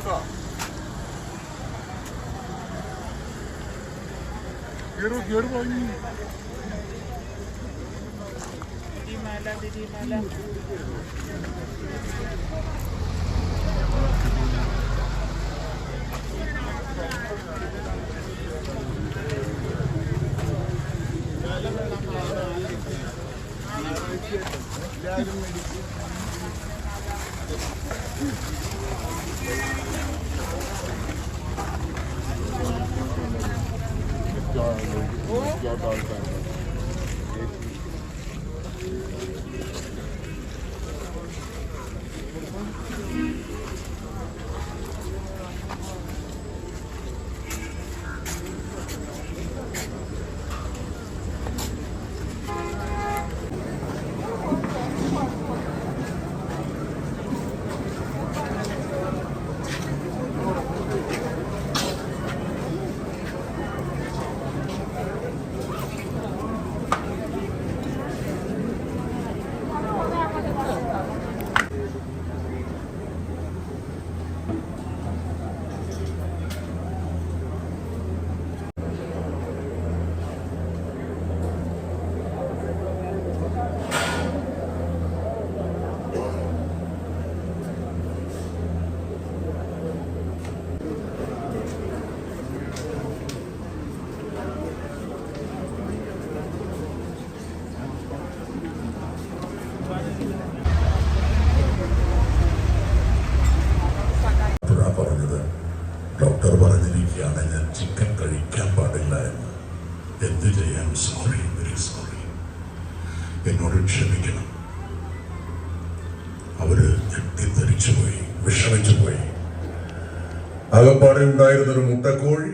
orada. Yürü, yürü oyun. Dediğim hala, dediğim hala. Yardım edin. എന്ത് ചെയ്യാൻ sorry very sorry എന്നോട് ക്ഷമിക്കണം. അവർ തെറ്റിദ്ധരിച്ചു പോയി വിഷമിച്ചു പോയി ആകപ്പാടെ ഉണ്ടായിരുന്ന ഒരു മുട്ടക്കോഴി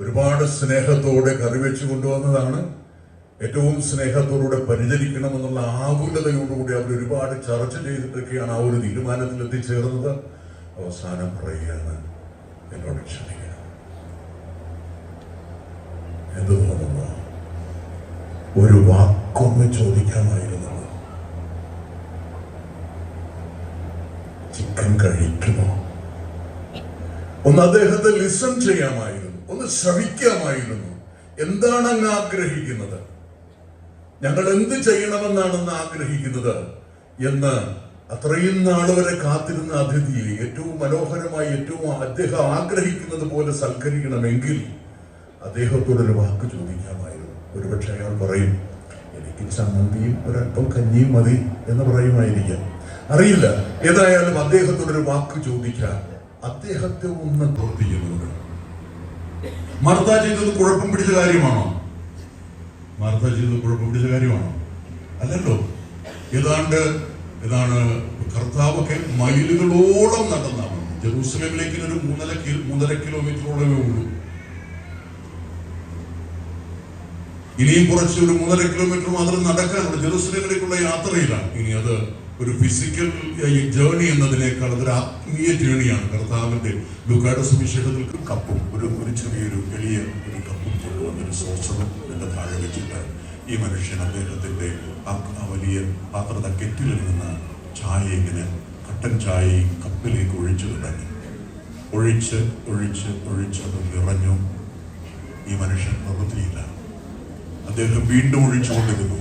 ഒരുപാട് സ്നേഹത്തോടെ കറി വെച്ച് കൊണ്ടുവന്നതാണ്. ഏറ്റവും സ്നേഹത്തോടെ പരിചരിക്കണമെന്നുള്ള ആകുലതയോടുകൂടി അവർ ഒരുപാട് ചർച്ച ചെയ്തിട്ടൊക്കെയാണ് ആ ഒരു തീരുമാനത്തിൽ എത്തിച്ചേർന്നത്. അവസാനം പറയുകയാണ് എന്നോട് ക്ഷമിക്കണം. എന്ത് തോന്നുന്നു? ഒരു വാക്കൊന്ന് ചോദിക്കാമായിരുന്നു. ചിക്കൻ കഴിക്കുമോ? ഒന്ന് അദ്ദേഹത്തെ ലിസൺ ചെയ്യാമായിരുന്നു. ഒന്ന് ശ്രവിക്കാമായിരുന്നു. എന്താണ് അങ്ങ് ആഗ്രഹിക്കുന്നത്? ഞങ്ങൾ എന്ത് ചെയ്യണമെന്നാണെന്ന് ആഗ്രഹിക്കുന്നത്? എന്ന് അത്രയും നാളുവരെ കാത്തിരുന്ന അതിഥിയെ ഏറ്റവും മനോഹരമായി ഏറ്റവും അദ്ദേഹം ആഗ്രഹിക്കുന്നത് പോലെ സൽക്കരിക്കണമെങ്കിൽ അദ്ദേഹത്തോടൊരു വാക്ക് ചോദിക്കാമായിരുന്നു. ഒരുപക്ഷെ അയാൾ പറയും എനിക്ക് ചമ്മന്തിയും ഒരല്പം കഞ്ഞിയും മതി എന്ന് പറയുമായിരിക്കാം. അറിയില്ല ഏതായാലും അദ്ദേഹത്തോടൊരു വാക്ക് ചോദിക്കാൻ അദ്ദേഹത്തെ ഒന്ന് പ്രവർത്തിക്കുന്നുണ്ട് മർദ്ദ ചെയ്തത് കുഴപ്പം പിടിച്ച കാര്യമാണോ? മർദ്ദ ചെയ്തത് കുഴപ്പം പിടിച്ച കാര്യമാണോ? അല്ലല്ലോ. ഏതാണ്ട് ഇതാണ് കർത്താവൊക്കെ മൈലുകളോളം നടന്നാണ്. ജെറൂസലേമിലേക്ക് ഒരു മൂന്നര മൂന്നര കിലോമീറ്ററോളമേ ഉള്ളൂ. ഇനിയും കുറച്ച് ഒരു മൂന്നര കിലോമീറ്റർ മാത്രം നടക്കാനുണ്ട് ജെറുസലേമിലേക്കുള്ള യാത്രയിലാണ്. ഇനി അത് ഒരു ഫിസിക്കൽ ജേണി എന്നതിനേക്കാൾ അതൊരു ആത്മീയ ജേണിയാണ് കർത്താവിന്റെ ലൂക്കാട് സുവിശേഷത്തിൽ കപ്പും. ഒരു ഒരു ചെറിയൊരു എളിയ ഒരു കപ്പും കൊണ്ടുവന്നൊരു സോസറും എന്റെ താഴെ വെച്ചിട്ട് ഈ മനുഷ്യൻ അദ്ദേഹത്തിന്റെ ആ വലിയ പാത്രത കെറ്റിലിൽ നിന്ന് ചായ ഇങ്ങനെ കട്ടൻ ചായയും കപ്പിലേക്ക് ഒഴിച്ചു തുടങ്ങി. ഒഴിച്ച് ഒഴിച്ച് ഒഴിച്ച് അത് നിറഞ്ഞു. ഈ മനുഷ്യൻ പ്രവൃത്തിയില്ല. അദ്ദേഹം വീണ്ടും ഒഴിച്ചുകൊണ്ടിരുന്നു.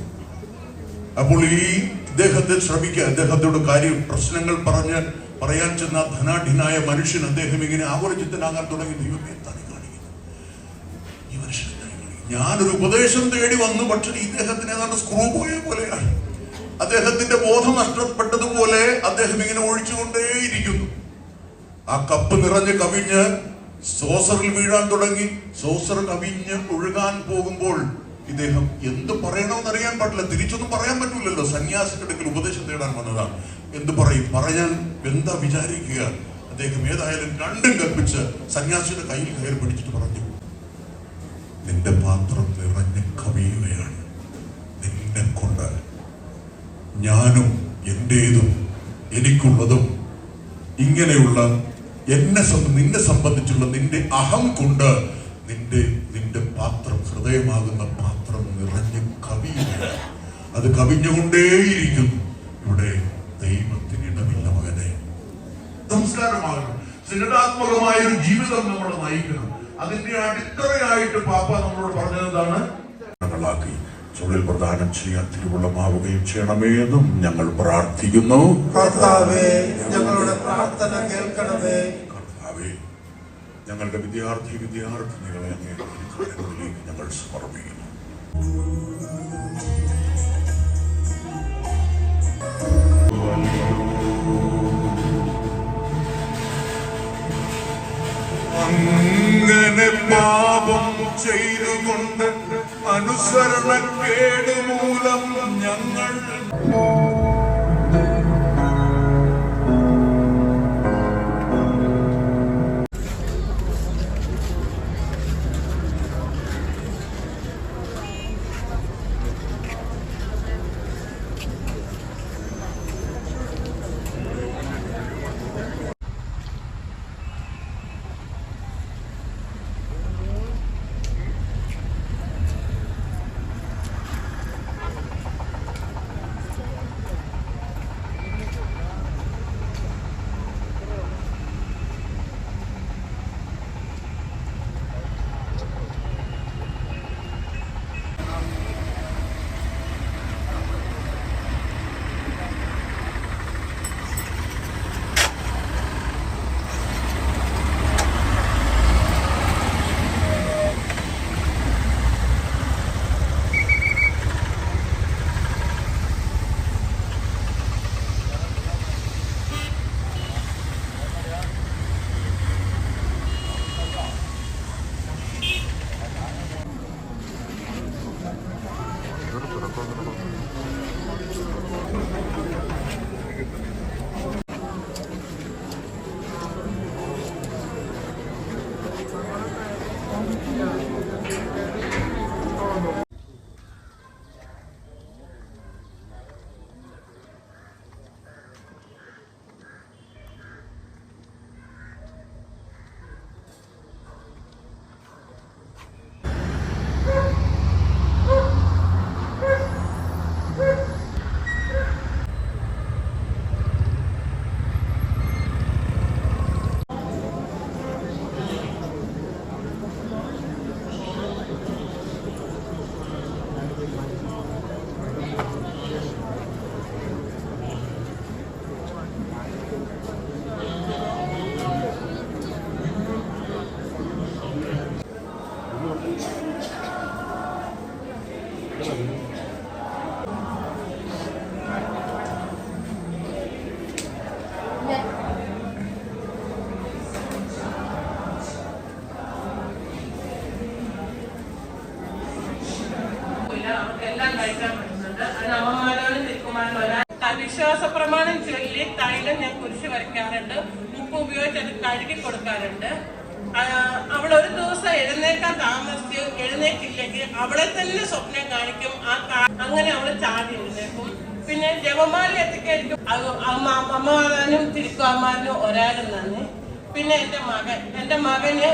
അപ്പോൾ ഈ ഇദ്ദേഹത്തെ ശ്രമിക്കുക അദ്ദേഹത്തോട് കാര്യം പ്രശ്നങ്ങൾ പറഞ്ഞ് പറയാൻ ചെന്ന ധനാഢ്യനായ മനുഷ്യൻ അദ്ദേഹം ഇങ്ങനെ ആവർജിത്തനാകാൻ തുടങ്ങി. ദൈവമേ എന്താണ് കാണിക്കുന്നത്? ഈ മനുഷ്യൻ ഞാനൊരു ഉപദേശം തേടി വന്നു പക്ഷെ ഇദ്ദേഹത്തിന് ഏതാണ്ട് സ്ക്രൂ പോയ പോലെയാണ്. അദ്ദേഹത്തിന്റെ ബോധം നഷ്ടപ്പെട്ടതുപോലെ അദ്ദേഹം ഇങ്ങനെ ഒഴിച്ചുകൊണ്ടേയിരിക്കുന്നു. ആ കപ്പ് നിറഞ്ഞ് കവിഞ്ഞ് സോസറിൽ വീഴാൻ തുടങ്ങി. സോസർ കവിഞ്ഞ് ഒഴുകാൻ പോകുമ്പോൾ ഇദ്ദേഹം എന്ത് പറയണമെന്ന് അറിയാൻ പാടില്ല. തിരിച്ചൊന്നും പറയാൻ പറ്റൂലല്ലോ. സന്യാസിന്റെ അടുക്കൽ ഉപദേശം തേടാൻ വന്നതാണ് എന്ത് പറയും? പറയാൻ എന്താ വിചാരിക്കുക. അദ്ദേഹം ഏതായാലും രണ്ടും കൽപ്പിച്ച് സന്യാസിയുടെ കയ്യിൽ കയറി പിടിച്ചിട്ട് പറഞ്ഞു നിന്റെ പാത്രം നിറഞ്ഞ് കവിയുകയാണ്. നിന്നെ കൊണ്ട് ഞാനും എന്റേതും എനിക്കുള്ളതും ഇങ്ങനെയുള്ള എന്നെ നിന്നെ സംബന്ധിച്ചുള്ള നിന്റെ അഹം കൊണ്ട് നിന്റെ നിന്റെ പാത്രം ഹൃദയമാകുന്ന പാത്രം നിറഞ്ഞ് കവിയുകയാണ് അത് കവിഞ്ഞുകൊണ്ടേയിരിക്കുന്നു ഇവിടെ ദൈവത്തിന് ഇടമില്ല മകനെ. നമസ്കാരമാകണം സൃഷ്ടാത്മകമായ ഒരു ജീവിതം നമ്മൾ നയിക്കണം. അതിന്റെ അടിത്തറയായിട്ട് പാപ്പ നമ്മളോട് പറഞ്ഞതാണ് ഞങ്ങളാക്കി ചുള്ളിൽ പ്രദാനം ചെയ്യാൻ തിരുവുള്ളമാവുകയും ചെയ്യണമേ എന്നും ഞങ്ങൾ പ്രാർത്ഥിക്കുന്നു. ഞങ്ങളുടെ പ്രാർത്ഥന കേൾക്കണമേ. ഞങ്ങളുടെ വിദ്യാർത്ഥി വിദ്യാർത്ഥിനികളെ അങ്ങേ തിരുക്കരങ്ങളിലേക്ക് ഞങ്ങൾ സമർപ്പിക്കുന്നു. അങ്ങനെ പാപം ചെയ്തുകൊണ്ട് അനുസരണക്കേട് മൂലം ഞങ്ങൾ വിശ്വാസ പ്രമാണം ചൊല്ലി തൈലം ഞാൻ കുരിശ് വരയ്ക്കാറുണ്ട്. ഉപ്പ് ഉപയോഗിച്ച് അത് കഴുകി കൊടുക്കാറുണ്ട്. അവൾ ഒരു ദിവസം എഴുന്നേക്കാൻ താമസിച്ച് എഴുന്നേക്കില്ലെങ്കിൽ അവളെ തന്നെ സ്വപ്നം കാണിക്കും. ആ അങ്ങനെ അവൾ ചാടി എഴുന്നേക്കും പിന്നെ ജപമാല എത്തിക്കായിരിക്കും. അമ്മ അമ്മമാരാനും തിരുക്കുമാരനും ഒരാളും തന്നെ പിന്നെ എന്റെ മകൻ എന്റെ മകന്